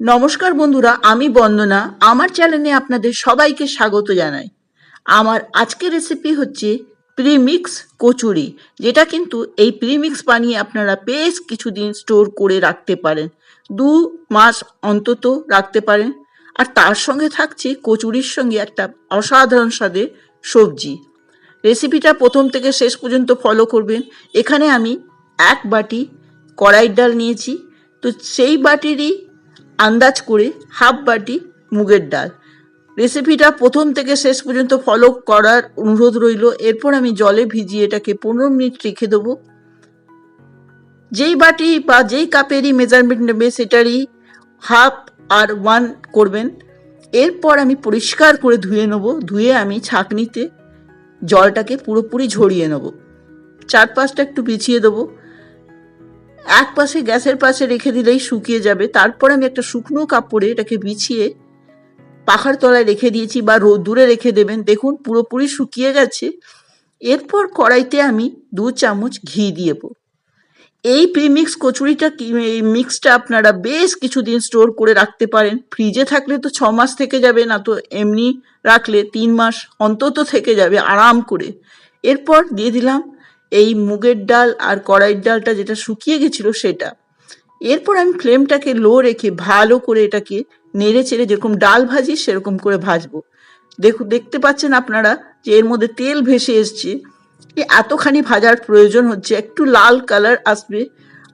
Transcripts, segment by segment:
নমস্কার বন্ধুরা, আমি বন্দনা। আমার চ্যানেলে আপনাদের সবাইকে স্বাগত জানাই। আমার আজকের রেসিপি হচ্ছে প্রিমিক্স কচুরি, যেটা কিন্তু এই প্রিমিক্স বানিয়ে আপনারা বেশ কিছুদিন স্টোর করে রাখতে পারেন। দু মাস অন্তত রাখতে পারেন। আর তার সঙ্গে থাকছে কচুরির সঙ্গে একটা অসাধারণ স্বাদের সবজি। রেসিপিটা প্রথম থেকে শেষ পর্যন্ত ফলো করবেন। এখানে আমি এক বাটি কড়াইয়ের ডাল নিয়েছি। তো সেই বাটিরই আন্দাজ করে হাফ বাটি মুগের ডাল। রেসিপিটা প্রথম থেকে শেষ পর্যন্ত ফলো করার অনুরোধ রইল। এরপর আমি জলে ভিজিয়ে এটাকে পনেরো মিনিট রেখে দেবো। যেই বাটি বা যেই কাপেরই মেজারমেন্ট নেবে, সেটারই হাফ আর ওয়ান করবেন। এরপর আমি পরিষ্কার করে ধুয়ে নেব। ধুয়ে আমি ছাঁকনিতে জলটাকে পুরোপুরি ঝরিয়ে নেব। চার পাঁচটা একটু বিছিয়ে দেবো। এক পাশে গ্যাসের পাশে রেখে দিলেই শুকিয়ে যাবে। তারপর আমি একটা শুকনো কাপড়ে এটাকে বিছিয়ে পাখার তলায় রেখে দিয়েছি বা রোদ্দুরে রেখে দেবেন। দেখুন, পুরোপুরি শুকিয়ে গেছে। এরপর কড়াইতে আমি দু চামচ ঘি দিয়েব এই প্রিমিক্স কচুরিটা মিক্সটা আপনারা বেশ কিছুদিন স্টোর করে রাখতে পারেন। ফ্রিজে থাকলে তো ছ মাস থেকে যাবে, না তো এমনি রাখলে তিন মাস অন্তত থেকে যাবে আরাম করে। এরপর দিয়ে দিলাম এই মুগের ডাল আর কড়াইয়ের ডালটা যেটা শুকিয়ে গেছিল সেটা। এরপর আমি ফ্লেমটাকে লো রেখে ভালো করে এটাকে নেড়ে চেড়ে যেরকম ডাল ভাজি সেরকম করে ভাজবো। দেখুন, দেখতে পাচ্ছেন আপনারা যে এর মধ্যে তেল ভেসে এসছে। এ এতখানি ভাজার প্রয়োজন হচ্ছে, একটু লাল কালার আসবে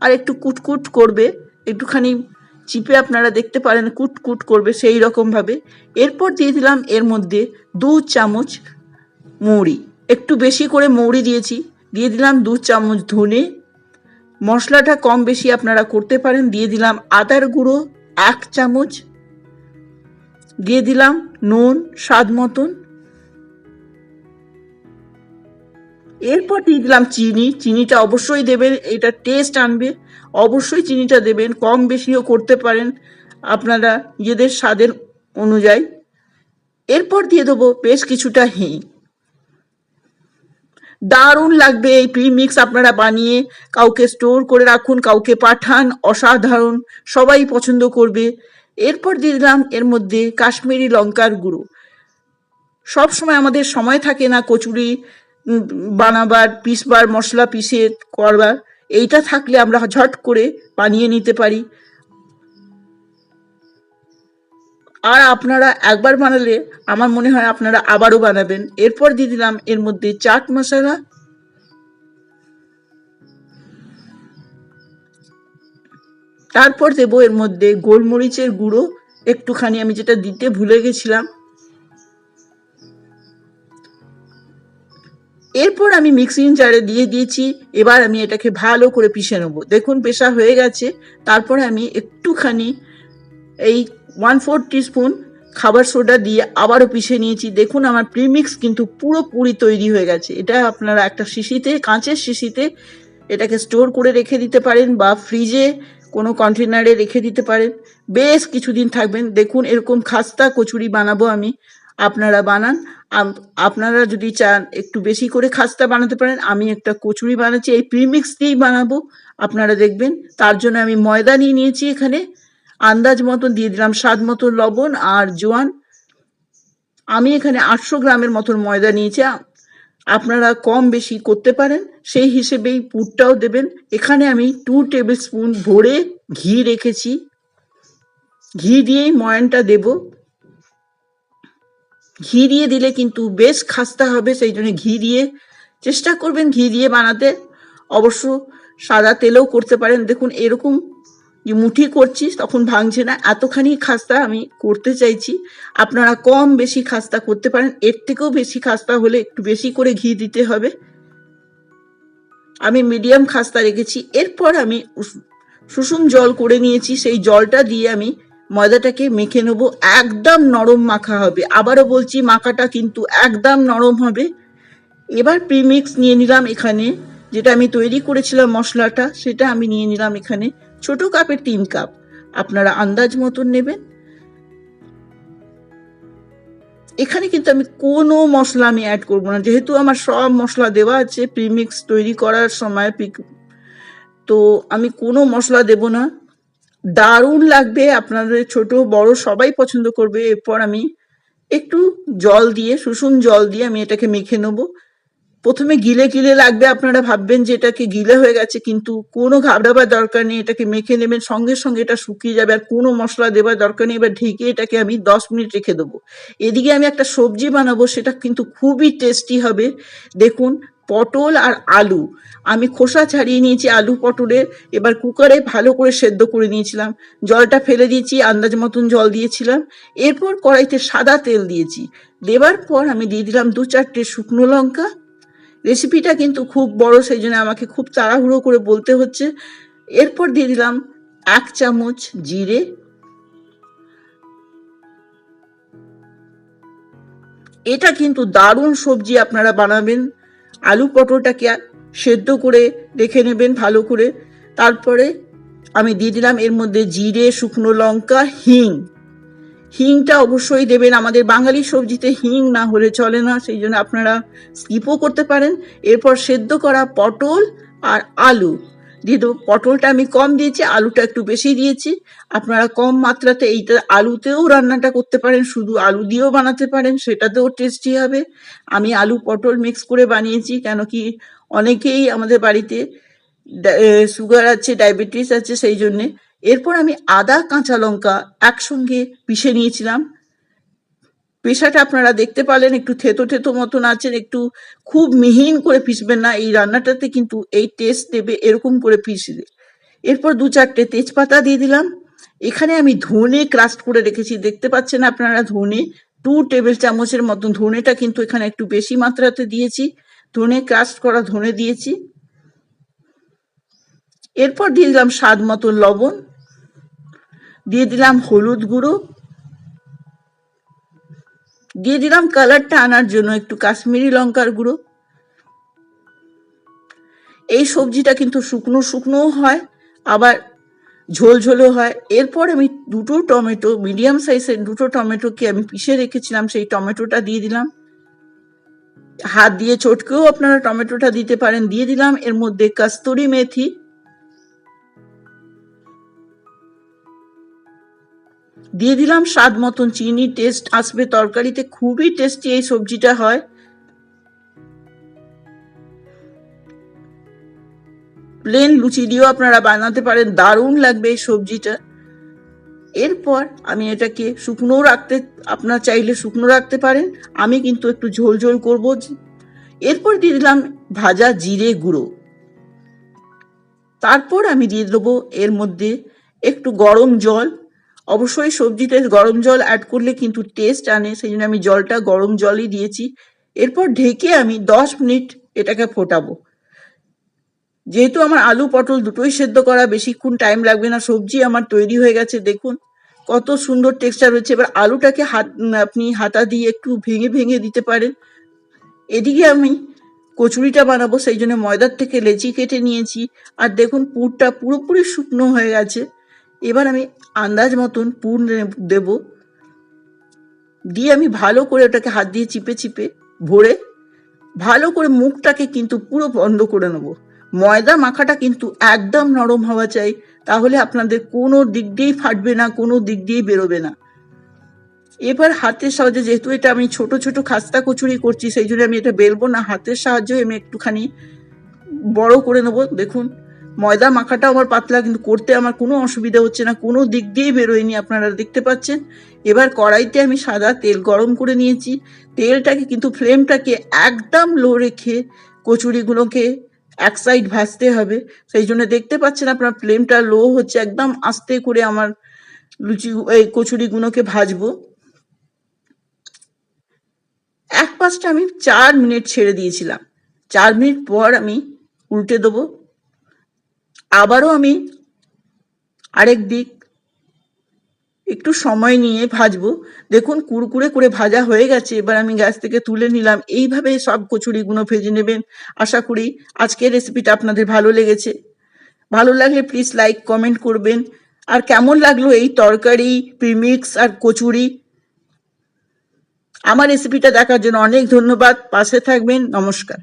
আর একটু কুটকুট করবে, একটুখানি চিপে আপনারা দেখতে পারেন কুটকুট করবে সেই রকমভাবে এরপর দিয়ে দিলাম এর মধ্যে দু চামচ মৌরি। একটু বেশি করে মৌরি দিয়েছি দিয়ে দিলাম দু চামচ ধনে। মশলাটা কম বেশি আপনারা করতে পারেন। দিয়ে দিলাম আদার গুঁড়ো এক চামচ। দিয়ে দিলাম নুন স্বাদ মতন। এরপর দিয়ে দিলাম চিনি। চিনিটা অবশ্যই দেবেন, এটা টেস্ট আনবে। অবশ্যই চিনিটা দেবেন, কম বেশিও করতে পারেন আপনারা নিজেদের স্বাদের অনুযায়ী। এরপর দিয়ে দেবো বেশ কিছুটা হিং। দারুণ লাগবে এই প্রিমিক্স আপনারা বানিয়ে, কাউকে স্টোর করে রাখুন, কাউকে পাঠান, অসাধারণ, সবাই পছন্দ করবে। এরপর দিয়ে দিলাম এর মধ্যে কাশ্মীরি লঙ্কার গুঁড়ো। সব সময় আমাদের সময় থাকে না কচুরি বানাবার, পিসবার, মশলা পিষে করবার। এইটা থাকলে আমরা ঝট করে বানিয়ে নিতে পারি। আর আপনারা একবার বানালে আমার মনে হয় আপনারা আবারও বানাবেন। এরপর দিয়ে দিলাম এর মধ্যে চাট মশলা। তারপর দেবো এর মধ্যে গোলমরিচের গুঁড়ো। একটুখানি আমি যেটা দিতে ভুলে গেছিলাম। এরপর আমি মিক্সিং জারে দিয়ে দিয়েছি। এবার আমি এটাকে ভালো করে পিষে নেব। দেখুন, পেশা হয়ে গেছে। তারপরে আমি একটুখানি এই ওয়ান ফোর টিস্পুন খাবার সোডা দিয়ে আবারও পিষে নিয়েছি। দেখুন আমার প্রিমিক্স কিন্তু পুরোপুরি তৈরি হয়ে গেছে। এটা আপনারা একটা শিশিতে, কাঁচের শিশিতে এটাকে স্টোর করে রেখে দিতে পারেন বা ফ্রিজে কোনো কন্টেনারে রেখে দিতে পারেন। বেশ কিছুদিন থাকবেন। দেখুন এরকম খাস্তা কচুরি বানাবো আমি। আপনারা বানান। আপনারা যদি চান একটু বেশি করে খাস্তা বানাতে পারেন, আমি একটা কচুরি বানাচ্ছি। এই প্রিমিক্স দিয়েই বানাবো। আপনারা দেখবেন, তার জন্য আমি ময়দা নিয়ে নিয়েছি এখানে। আন্দাজ মতন দিয়ে দিলাম, স্বাদ মতো লবণ আর জোয়ান। আমি এখানে আটশো গ্রামের মতন ময়দা নিয়েছি। আপনারা কম বেশি করতে পারেন, সেই হিসেবেই পুরটাও দেবেন। এখানে আমি টু টেবিল স্পুন ভরে ঘি রেখেছি। ঘি দিয়েই ময়ানটা দেব। ঘি দিয়ে দিলে কিন্তু বেশ খাস্তা হবে, সেই জন্য ঘি দিয়ে চেষ্টা করবেন ঘি দিয়ে বানাতে। অবশ্য সাদা তেলেও করতে পারেন। দেখুন, এরকম যে মুঠি করছি তখন ভাঙছে না। এতখানি খাস্তা আমি করতে চাইছি। আপনারা কম বেশি খাস্তা করতে পারেন। এর থেকেও বেশি খাস্তা হলে একটু বেশি করে ঘি দিতে হবে। আমি মিডিয়াম খাস্তা রেখেছি। এরপর আমি সুষুম জল করে নিয়েছি। সেই জলটা দিয়ে আমি ময়দাটাকে মেখে নেব। একদম নরম মাখা হবে। আবারও বলছি, মাখাটা কিন্তু একদম নরম হবে। এবার প্রিমিক্স নিয়ে নিলাম এখানে। যেটা আমি তৈরি করেছিলাম মশলাটা, সেটা আমি নিয়ে নিলাম এখানে। ছোট কাপের তিন কাপ। আপনারা আন্দাজ মতন নেবেন। এখানে কিন্তু আমি কোনো মশলা আমি অ্যাড করব না। যেহেতু আমার সব মশলা দেওয়া আছে প্রিমিক্স তৈরি করার সময় পিক- তো আমি কোনো মশলা দেব না। দারুণ লাগবে, আপনাদের ছোট, বড় সবাই পছন্দ করবে। এরপর আমি একটু জল দিয়ে শুষুম জল দিয়ে আমি এটাকে মেখে নেব। প্রথমে গিলে গিলে লাগবে, আপনারা ভাববেন যে এটাকে গিলে হয়ে গেছে, কিন্তু কোনো ঘাবড়াবার দরকার নেই, এটাকে মেখে নেবেন, সঙ্গে সঙ্গে এটা শুকিয়ে যাবে, আর কোনো মশলা দেবার দরকার নেই, এবার ঢেকে এটাকে আমি দশ মিনিট রেখে দেবো। এদিকে আমি একটা সবজি বানাবো, সেটা কিন্তু খুবই টেস্টি হবে। দেখুন, পটল আর আলু। আমি খোসা ছাড়িয়ে নিয়েছি আলু পটলের এবার কুকারে ভালো করে সেদ্ধ করে নিয়েছিলাম। জলটা ফেলে দিয়েছি, আন্দাজ মতন জল দিয়েছিলাম। এরপর কড়াইতে সাদা তেল দিয়েছি। দেবার পর আমি দিয়ে দিলাম দু চারটে শুকনো লঙ্কা রেসিপিটা কিন্তু খুব বড় সেই জন্য আমাকে খুব তাড়াহুড়ো করে বলতে হচ্ছে। এরপর দিয়ে দিলাম এক চামচ জিরে। এটা কিন্তু দারুণ সবজি আপনারা বানাবেন। আলু পটলটাকে সেদ্ধ করে রেখে নেবেন ভালো করে। তারপরে আমি দিয়ে দিলাম এর মধ্যে জিরে, শুকনো লঙ্কা, হিং। হিংটা অবশ্যই দেবেন। আমাদের বাঙালি সবজিতে হিং না হলে চলে না, সেই জন্য আপনারা স্কিপও করতে পারেন। এরপর সেদ্ধ করা পটল আর আলু। দিয়ে দেবো, পটলটা আমি কম দিয়েছি, আলুটা একটু বেশি দিয়েছি। আপনারা কম মাত্রাতে এইটা আলুতেও রান্নাটা করতে পারেন, শুধু আলু দিয়েও বানাতে পারেন, সেটাতেও টেস্টি হবে। আমি আলু পটল মিক্স করে বানিয়েছি, কেন কি অনেকেই আমাদের বাড়িতে সুগার আছে ডায়াবেটিস আছে, সেই জন্যে এরপর আমি আদা, কাঁচা লঙ্কা একসঙ্গে পিষে নিয়েছিলাম। পেশাটা আপনারা দেখতে পারলেন, একটু থেতো থেতো মতন আছেন, একটু খুব মিহিন করে পিসবেন না। এই রান্নাটাতে কিন্তু এই টেস্ট দেবে এরকম করে পিসবে এরপর দু চারটে তেজপাতা দিয়ে দিলাম। এখানে আমি ধনে ক্রাস্ট করে রেখেছি। দেখতে পাচ্ছেন আপনারা ধনে টু টেবিল চামচের মতন ধনেটা কিন্তু এখানে একটু বেশি মাত্রাতে দিয়েছি। ধনে ক্রাস্ট করা ধনে দিয়েছি। এরপর দিয়ে দিলাম স্বাদ মতন লবণ। দিলাম হলুদ গুঁড়ো। দিয়ে দিলাম কালারটা আনার জন্য একটু কাশ্মীরি লঙ্কার গুঁড়ো। এই সবজিটা কিন্তু শুকনো শুকনোও হয়, আবার ঝোল ঝোলও হয়। এরপর আমি দুটো টমেটো, মিডিয়াম সাইজের দুটো টমেটোকে আমি পিষে রেখেছিলাম, সেই টমেটোটা দিয়ে দিলাম। হাত দিয়ে চটকেও আপনারা টমেটোটা দিতে পারেন, দিয়ে দিলাম এর মধ্যে কাস্তুরি মেথি দিয়ে দিলাম স্বাদ মতন চিনি টেস্ট আসবে তরকারিতে, খুবই টেস্টি এই সবজিটা হয়। প্লেন লুচি দিয়েও আপনারা বানাতে পারেন, দারুণ লাগবে এই সবজিটা। এরপর আমি এটাকে শুকনো রাখতে, আপনার চাইলে শুকনো রাখতে পারেন, আমি কিন্তু একটু ঝোল ঝোল করব। এরপর দিয়ে দিলাম ভাজা জিরে গুঁড়ো। তারপর আমি দিয়ে দেবো এর মধ্যে একটু গরম জল অবশ্যই সবজিতে গরম জল অ্যাড করলে কিন্তু টেস্ট আনে সেই জন্য আমি জলটা গরম জলই দিয়েছি। এরপর ঢেকে আমি দশ মিনিট এটাকে ফোটাবো। যেহেতু আমার আলু পটল দুটোই সেদ্ধ করা, বেশিক্ষণ টাইম লাগবে না, সবজি আমার তৈরি হয়ে গেছে, দেখুন। কত সুন্দর টেক্সচার হচ্ছে। এবার আলুটাকে হাত আপনি হাতা দিয়ে একটু ভেঙে ভেঙে দিতে পারেন। এদিকে আমি কচুরিটা বানাবো, সেই জন্য ময়দার থেকে লেচি কেটে নিয়েছি। আর দেখুন পুরটা পুরোপুরি শুকনো হয়ে গেছে। এবার আমি আন্দাজ মতন পুর দেব। দিয়ে আমি ভালো করে ওটাকে হাত দিয়ে চিপে চিপে ভরে ভালো করে মুখটাকে কিন্তু পুরো বন্ধ করে নেব। ময়দা মাখাটা কিন্তু একদম নরম হওয়া চাই, তাহলে আপনাদের কোনো দিক দিয়েই ফাটবে না, কোনো দিক দিয়েই বেরোবে না। এবার হাতের সাহায্যে যেহেতু এটা আমি ছোট ছোট খাস্তা কচুরি করছি, সেই জন্য আমি এটা বেলবো না, হাতের সাহায্যে আমি একটুখানি বড় করে নেব। দেখুন ময়দা মাখাটা আমার পাতলা, কিন্তু করতে আমার কোনো অসুবিধা হচ্ছে না। কোনো দিক দিয়েই বেরোয়নি আপনারা দেখতে পাচ্ছেন। এবার কড়াইতে আমি সাদা তেল গরম করে নিয়েছি। তেলটাকে কিন্তু ফ্লেমটাকে একদম লো রেখে কচুরিগুলোকে এক সাইড ভাজতে হবে। সেই জন্য দেখতে পাচ্ছেন আপনার ফ্লেমটা লো হচ্ছে। একদম আস্তে করে আমার লুচি, এই কচুরিগুলোকে ভাজবো। এক পাশটা আমি চার মিনিট ছেড়ে দিয়েছিলাম। চার মিনিট পর আমি উল্টে দেবো। আবারও আমি আরেক দিক একটু সময় নিয়ে ভাজবো। দেখুন, কুড়কুড়ে করে ভাজা হয়ে গেছে। এবার আমি গ্যাস থেকে তুলে নিলাম। এইভাবে সব কচুরিগুলো ভেজে নেবেন। আশা করি আজকের রেসিপিটা আপনাদের ভালো লেগেছে। ভালো লাগলে প্লিজ লাইক, কমেন্ট করবেন। আর কেমন লাগল এই তরকারি, প্রিমিক্স আর কচুরি? আমার রেসিপিটা দেখার জন্য অনেক ধন্যবাদ। পাশে থাকবেন। নমস্কার।